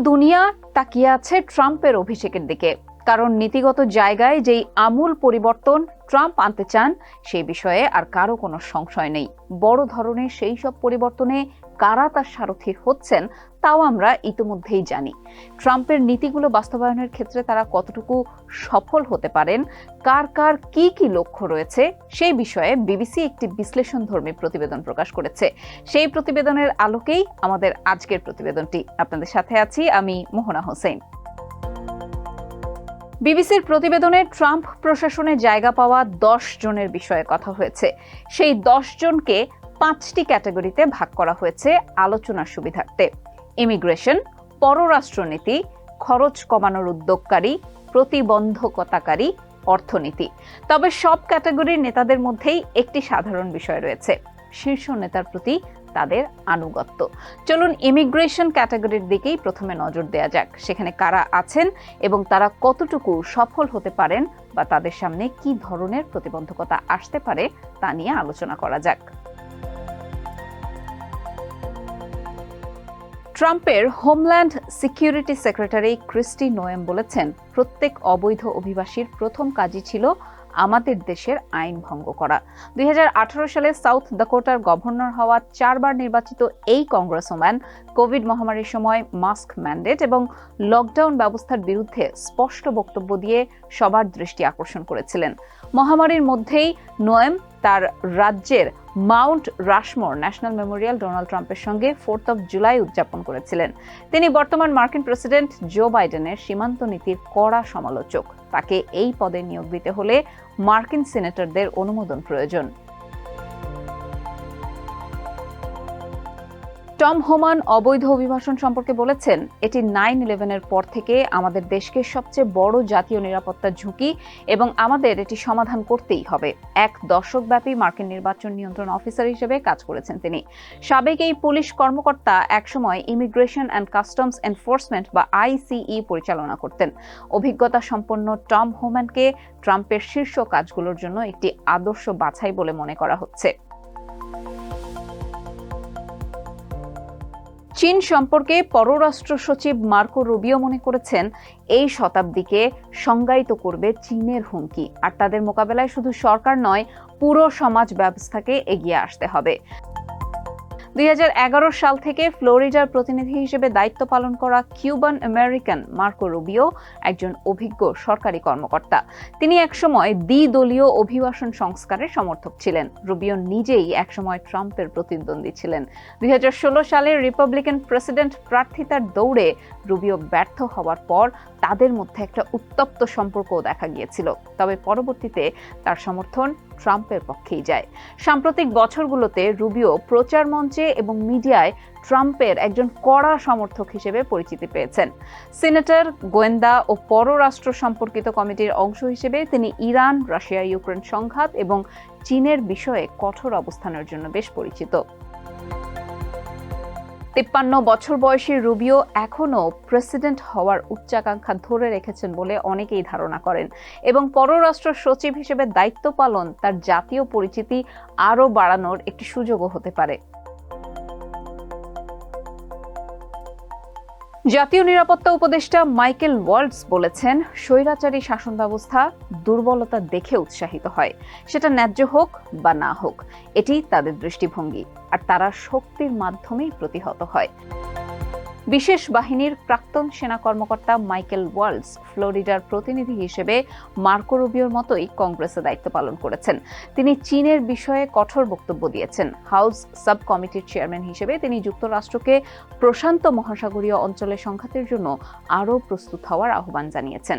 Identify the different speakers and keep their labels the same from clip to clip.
Speaker 1: দুনিয়া তাকিয়ে আছে ট্রাম্পের অভিষেকের দিকে। কারণ নীতিগত জায়গায় যেই আমূল পরিবর্তন ট্রাম্প আনতে চান, সেই বিষয়ে আর কারও কোনো সংশয় নেই। বড় ধরনের সেই সব পরিবর্তনে কারা তার সারথি হচ্ছেন, তাও আমরা ইতিমধ্যেই জানি। ট্রাম্পের নীতিগুলো বাস্তবায়নের ক্ষেত্রে তারা কতটুকু সফল হতে পারেন, কার কার কি কি লক্ষ্য রয়েছে, সেই বিষয়ে বিবিসি একটি বিশ্লেষণধর্মী প্রতিবেদন প্রকাশ করেছে। সেই প্রতিবেদনের আলোকেই আমাদের আজকের প্রতিবেদনটি। আপনাদের সাথে আছি আমি মোহনা হোসেন। বিবিসির প্রতিবেদনে ট্রাম্প প্রশাসনে জায়গা পাওয়া দশ জনের বিষয়ে কথা হয়েছে। সেই দশ জনকে পাঁচটি ক্যাটাগরিতে ভাগ করা হয়েছে আলোচনার সুবিধার্থে। ইমিগ্রেশন, পররাষ্ট্রনীতি, খরচ কমানোর উদ্যোগকারী, প্রতিবন্ধকতাকারী অর্থনীতি। তবে সব ক্যাটাগরির নেতাদের মধ্যেই একটি সাধারণ বিষয় রয়েছে। শীর্ষ নেতার প্রতি তাদের আনুগত্য। চলুন ইমিগ্রেশন ক্যাটাগরির দিকেই প্রথমে নজর দেয়া যাক, সেখানে কারা আছেন এবং তারা কতটুকু সফল হতে পারেন বা তাদের সামনে কি ধরনের প্রতিবন্ধকতা আসতে পারে তা নিয়ে আলোচনা করা যাক। ট্রাম্পের homeland security secretary Kristi Noem বলেছেন, প্রত্যেক অবৈধ অভিবাসীর প্রথম কাজই ছিল আমাদের দেশের আইন ভঙ্গ করা। দুই সালে সাউথ দাকোটার গভর্নর হওয়া চারবার নির্বাচিত এই কংগ্রেসম্যান কোভিড মহামারীর সময় মাস্ক ম্যান্ডেট এবং লকডাউন ব্যবস্থার বিরুদ্ধে স্পষ্ট বক্তব্য দিয়ে সবার দৃষ্টি আকর্ষণ করেছিলেন। মহামারীর মধ্যেই নোয়েম তার রাজ্যের Mount Rushmore National Memorial Donald ট্রাম্পের সঙ্গে ফোর্থ অফ জুলাই উদযাপন করেছিলেন। তিনি বর্তমান মার্কিন প্রেসিডেন্ট জো বাইডেনের সীমান্ত নীতির কড়া সমালোচক। তাকে এই পদে নিয়োগ দিতে হলে মার্কিন সিনেটরদের অনুমোদন প্রয়োজন। টম হোমান অবৈধ অভিবাসন সম্পর্কে বলেছেন, এটি নাইন ইলেভেনের পর থেকে আমাদের দেশকে সবচেয়ে বড় জাতীয় নিরাপত্তার ঝুঁকি এবং আমাদের এটি সমাধান করতেই হবে। এক দশকব্যাপী মার্কিন নির্বাচন নিয়ন্ত্রণ অফিসার হিসেবে কাজ করেছেন তিনি। সাবেক এই পুলিশ কর্মকর্তা একসময় ইমিগ্রেশন অ্যান্ড কাস্টমস এনফোর্সমেন্ট বা আইসিই পরিচালনা করতেন। অভিজ্ঞতা সম্পন্ন টম হোম্যানকে ট্রাম্পের শীর্ষ কাজগুলোর জন্য একটি আদর্শ বাছাই বলে মনে করা হচ্ছে। চীন সম্পর্কে পররাষ্ট্র সচিব মার্কো রুবিও মনে করেছেন, এই শতাব্দীকে সংজ্ঞায়িত করবে চীনের হুমকি। আর তাদের মোকাবেলায় শুধু সরকার নয়, পুরো সমাজ ব্যবস্থাকে এগিয়ে আসতে হবে। দুই সাল থেকে ফ্লোরিডার প্রতিনিধি হিসেবে দায়িত্ব পালন করা কিউবান আমেরিকান মার্কো রুবিও একজন অভিজ্ঞ সরকারি কর্মকর্তা। তিনি একসময় দ্বিদলীয় অভিবাসন সংস্কারের সমর্থক ছিলেন। রুবিও নিজেই একসময় ট্রাম্পের প্রতিদ্বন্দ্বী ছিলেন। দুই হাজার ষোলো সালে রিপাবলিকান প্রেসিডেন্ট প্রার্থিতার দৌড়ে রুবিও ব্যর্থ হওয়ার পর তাদের মধ্যে একটা উত্তপ্ত সম্পর্কও দেখা গিয়েছিল। তবে পরবর্তীতে তার সমর্থন ট্রাম্পের পক্ষেই যায়। সাম্প্রতিক বছরগুলোতে রুবিও প্রচার মঞ্চে এবং মিডিয়ায় ট্রাম্পের একজন কড়া সমর্থক হিসেবে পরিচিতি পেয়েছেন। সিনেটর, গোয়েন্দা ও পররাষ্ট্র সম্পর্কিত কমিটির অংশ হিসেবে তিনি ইরান, রাশিয়া, ইউক্রেন সংঘাত এবং চীনের বিষয়ে কঠোর অবস্থানের জন্য বেশ পরিচিত। তিপ্পান্ন বছর বয়সী রুবিও এখনও প্রেসিডেন্ট হওয়ার উচ্চাকাঙ্ক্ষা ধরে রেখেছেন বলে অনেকেই ধারণা করেন এবং পররাষ্ট্র সচিব হিসেবে দায়িত্ব পালন তার জাতীয় পরিচিতি আরও বাড়ানোর একটি সুযোগও হতে পারে। জাতীয় নিরাপত্তা উপদেষ্টা মাইকেল ওয়ার্ডস বলেছেন, স্বৈরাচারী শাসন ব্যবস্থা দুর্বলতা দেখে উৎসাহিত হয়। সেটা ন্যায্য হোক বা না হোক, এটি তাদের দৃষ্টিভঙ্গি। আর তারা শক্তির মাধ্যমেই প্রতিহত হয়। বিশেষ বাহিনীর প্রাক্তন সেনা কর্মকর্তা মাইকেল ওয়ার্লস ফ্লোরিডার প্রতিনিধি হিসেবে মার্কো রুবিওর মতোই কংগ্রেসে দায়িত্ব পালন করেছেন। তিনি চীনের বিষয়ে কঠোর বক্তব্য দিয়েছেন। হাউস সাব কমিটির চেয়ারম্যান হিসেবে তিনি যুক্তরাষ্ট্রকে প্রশান্ত মহাসাগরীয় অঞ্চলের সংঘাতের জন্য আরও প্রস্তুত হওয়ার আহ্বান জানিয়েছেন।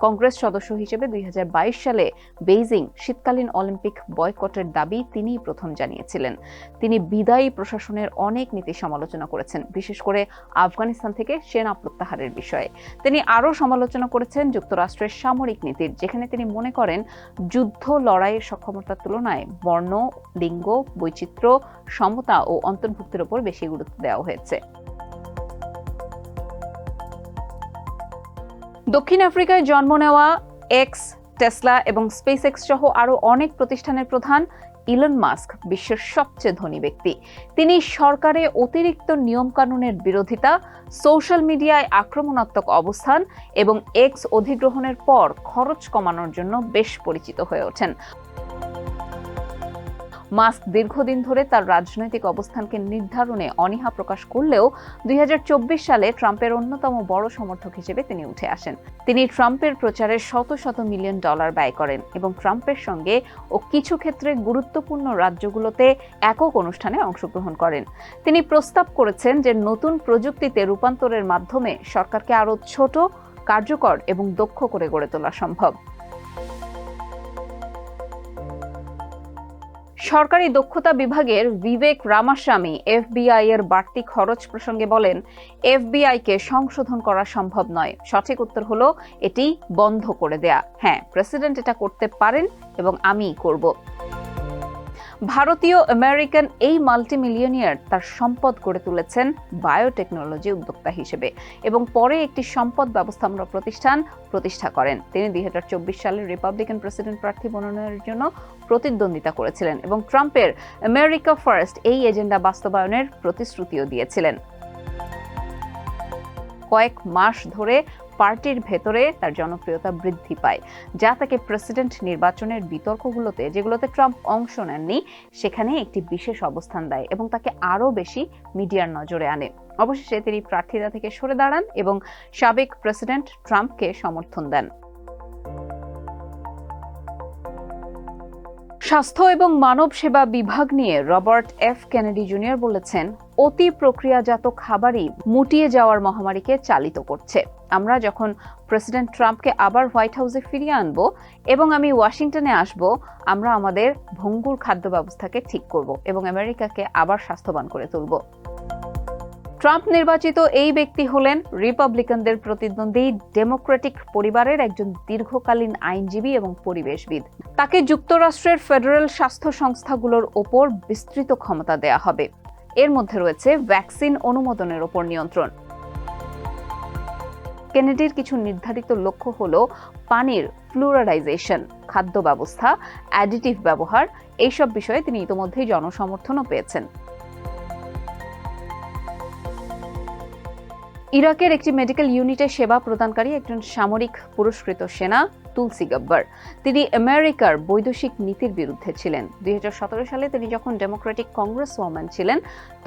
Speaker 1: কংগ্রেস সদস্য হিসেবে দুই হাজার বাইশ সালে বেইজিং শীতকালীন অলিম্পিক বয়কটের দাবি তিনিই প্রথম জানিয়েছিলেন। তিনি বিদায়ী প্রশাসনের অনেক নীতি সমালোচনা করেছেন, বিশেষ করে আফগানিস্তান থেকে সেনা প্রত্যাহারের বিষয়ে। তিনি আরও সমালোচনা করেছেন যুক্তরাষ্ট্রের সামরিক নীতির, যেখানে তিনি মনে করেন যুদ্ধ লড়াইয়ের সক্ষমতার তুলনায় বর্ণ, লিঙ্গ, বৈচিত্র্য, সমতা ও অন্তর্ভুক্তির উপর বেশি গুরুত্ব দেওয়া হয়েছে। দক্ষিণ আফ্রিকায় জন্ম নেওয়া এক্স, টেসলা এবং স্পেস এক্স সহ আরও অনেক প্রতিষ্ঠানের প্রধান ইলন মাস্ক বিশ্বের সবচেয়ে ধনী ব্যক্তি। তিনি সরকারে অতিরিক্ত নিয়মকানুনের বিরোধিতা, সোশ্যাল মিডিয়ায় আক্রমণাত্মক অবস্থান এবং এক্স অধিগ্রহণের পর খরচ কমানোর জন্য বেশ পরিচিত হয়ে ওঠেন। মাস্ক দীর্ঘদিন ধরে তার রাজনৈতিক অবস্থানকে নির্ধারণে অনীহা প্রকাশ করলেও দুই হাজার চব্বিশ সালে ট্রাম্পের অন্যতম বড় সমর্থক হিসেবে তিনি উঠে আসেন। তিনি ট্রাম্পের প্রচারে শত শত মিলিয়ন ডলার ব্যয় করেন এবং ট্রাম্পের সঙ্গে ও কিছু ক্ষেত্রে গুরুত্বপূর্ণ রাজ্যগুলোতে একক অনুষ্ঠানে অংশগ্রহণ করেন। তিনি প্রস্তাব করেছেন যে নতুন প্রযুক্তিতে রূপান্তরের মাধ্যমে সরকারকে আরও ছোট, কার্যকর এবং দক্ষ করে গড়ে তোলা সম্ভব। সরকারি দক্ষতা বিভাগের বিবেক রামাস্বামী এফবিআই এর বাড়তি খরচ প্রসঙ্গে বলেন, এফবিআই কে সংশোধন করা সম্ভব নয়। সঠিক উত্তর হলো, এটি বন্ধ করে দেয়া। হ্যাঁ প্রেসিডেন্ট এটা করতে পারেন এবং আমি করব। ভারতীয় আমেরিকান এই মাল্টিমিলিয়নিয়ার তার সম্পদ গড়ে তুলেছেন বায়োটেকনোলজি উদ্যোক্তা হিসেবে এবং পরে একটি সম্পদ ব্যবস্থাপনা প্রতিষ্ঠান প্রতিষ্ঠা করেন। তিনি দুই হাজার চব্বিশ সালের রিপাবলিকান প্রেসিডেন্ট প্রার্থী মনোনয়নের জন্য প্রতিদ্বন্দ্বিতা করেছিলেন এবং ট্রাম্পের আমেরিকা ফার্স্ট এই এজেন্ডা বাস্তবায়নের প্রতিশ্রুতিও দিয়েছিলেন। কয়েক মাস ধরে পার্টির ভেতরে তার জনপ্রিয়তা বৃদ্ধি পায়, যা তাকে প্রেসিডেন্ট নির্বাচনের বিতর্কগুলোতে, যেগুলোতে ট্রাম্প অংশ নেননি, সেখানে একটি বিশেষ অবস্থান দেয় এবং তাকে আরও বেশি মিডিয়ার নজরে আনে। অবশেষে তিনি প্রার্থিতা থেকে সরে দাঁড়ান এবং সাবেক প্রেসিডেন্ট ট্রাম্পকে সমর্থন দেন। স্বাস্থ্য এবং মানব সেবা বিভাগ নিয়ে রবার্ট এফ কেনেডি জুনিয়র বলেছেন অতি প্রক্রিয়াজাত খাবারই মুটিয়ে যাওয়ার মহামারীকে চালিত করছে। আমরা যখন প্রেসিডেন্ট ট্রাম্পকে আবার হোয়াইট হাউসে ফিরিয়ে আনব এবং আমি ওয়াশিংটনে আসব, আমরা আমাদের ভঙ্গুর খাদ্য ব্যবস্থাকে ঠিক করব এবং আমেরিকাকে আবার স্বাস্থ্যবান করে তুলব। ট্রাম্প নির্বাচিত এই ব্যক্তি হলেন রিপাবলিকানদের প্রতিদ্বন্দ্বী ডেমোক্রেটিক পরিবারের একজন দীর্ঘকালীন আইনজীবী এবং পরিবেশবিদ। তাকে যুক্তরাষ্ট্রের ফেডারেল স্বাস্থ্য সংস্থাগুলোর ওপর বিস্তৃত ক্ষমতা দেয়া হবে। এর মধ্যে রয়েছে ভ্যাকসিন অনুমোদনের ওপর নিয়ন্ত্রণ। কেনেডির কিছু নির্ধারিত লক্ষ্য হল পানির ফ্লুরারাইজেশন খাদ্য ব্যবস্থা অ্যাডিটিভ ব্যবহার, এইসব বিষয়ে তিনি ইতোমধ্যেই জনসমর্থনও পেয়েছেন। ইরাকের একটি মেডিকেল ইউনিটে সেবা প্রদানকারী একজন সামরিক পুরস্কৃত সেনা তুলসি গব্বর। তিনি আমেরিকার বৈদেশিক নীতির বিরুদ্ধে ছিলেন। দুই হাজার সতেরো সালে তিনি যখন ডেমোক্রেটিক কংগ্রেস ওয়ামান ছিলেন,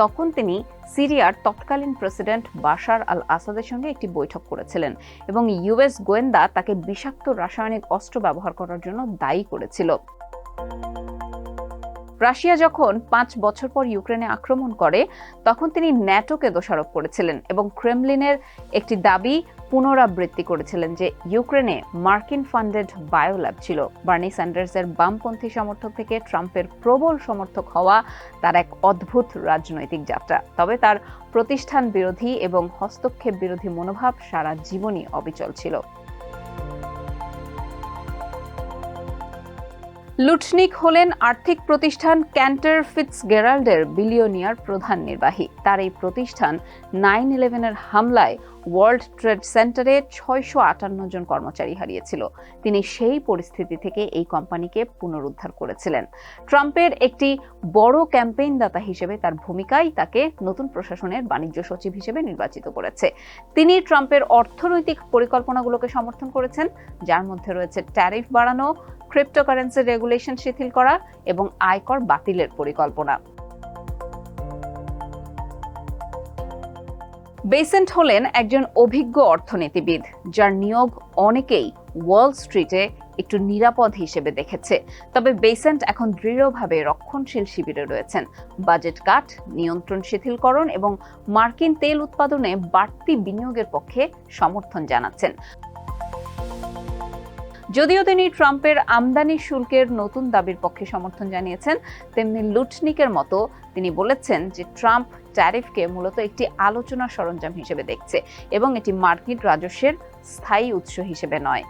Speaker 1: তখন তিনি সিরিয়ার তৎকালীন প্রেসিডেন্ট বাশার আল আসাদের সঙ্গে একটি বৈঠক করেছিলেন এবং ইউএস গোয়েন্দা তাকে বিষাক্ত রাসায়নিক অস্ত্র ব্যবহার করার জন্য দায়ী করেছিল। রাশিয়া যখন পাঁচ বছর পর ইউক্রেনে আক্রমণ করে, তখন তিনি ন্যাটোকে দোষারোপ করেছিলেন এবং ক্রেমলিনের একটি দাবি পুনরাবৃত্তি করেছিলেন যে ইউক্রেনে মার্কিন ফান্ডেড বায়োল্যাব ছিল। বার্নি স্যান্ডার্সের বামপন্থী সমর্থক থেকে ট্রাম্পের প্রবল সমর্থক হওয়া তার এক অদ্ভুত রাজনৈতিক যাত্রা। তবে তার প্রতিষ্ঠান বিরোধী এবং হস্তক্ষেপ বিরোধী মনোভাব সারা জীবনই অবিচল ছিল। লুটনিক হলেন আর্থিক প্রতিষ্ঠান ক্যান্টার ফিটস গেরাল্ডের বিলিয়নিয়ার প্রধান নির্বাহী। তার এই প্রতিষ্ঠান নাইন ইলেভেনের হামলায় ওয়ার্ল্ড ট্রেড সেন্টারে ছয়শো আটান্ন জন কর্মচারী হারিয়েছিল। তিনি সেই পরিস্থিতি থেকে এই কোম্পানিকে পুনরুদ্ধার করেছিলেন। ট্রাম্পের একটি বড় ক্যাম্পেইনদাতা হিসেবে তার ভূমিকাই তাকে নতুন প্রশাসনের বাণিজ্য সচিব হিসেবে নির্বাচিত করেছে। তিনি ট্রাম্পের অর্থনৈতিক পরিকল্পনাগুলোকে সমর্থন করেছেন, যার মধ্যে রয়েছে ট্যারিফ বাড়ানো ক্রিপ্টোকারেন্সি রেগুলেশন শিথিল করা এবং আয়কর বাতিলের পরিকল্পনা। বেসেন্ট হলেন একজন অভিজ্ঞ অর্থনীতিবিদ, যার নিয়োগ অনেকেই ওয়াল স্ট্রিটে একটু নিরাপদ হিসেবে দেখেছে। তবে বেসেন্ট এখন দৃঢ়ভাবে রক্ষণশীল শিবিরে রয়েছেন। বাজেট কাট, নিয়ন্ত্রণ শিথিলকরণ এবং মার্কিন তেল উৎপাদনে বাড়তি বিনিয়োগের পক্ষে সমর্থন জানাচ্ছেন। যদিও তিনি ট্রাম্পের আমদানি শুল্কের নতুন দাবির পক্ষে সমর্থন জানিয়েছেন, তেমনি লুটনিকের মতো তিনি বলেছেন যে ট্রাম্প ট্যারিফকে মূলত একটি আলোচনা সরঞ্জাম হিসেবে দেখছে এবং এটি মার্কিন রাজস্বের স্থায়ী উৎস হিসেবে নয়।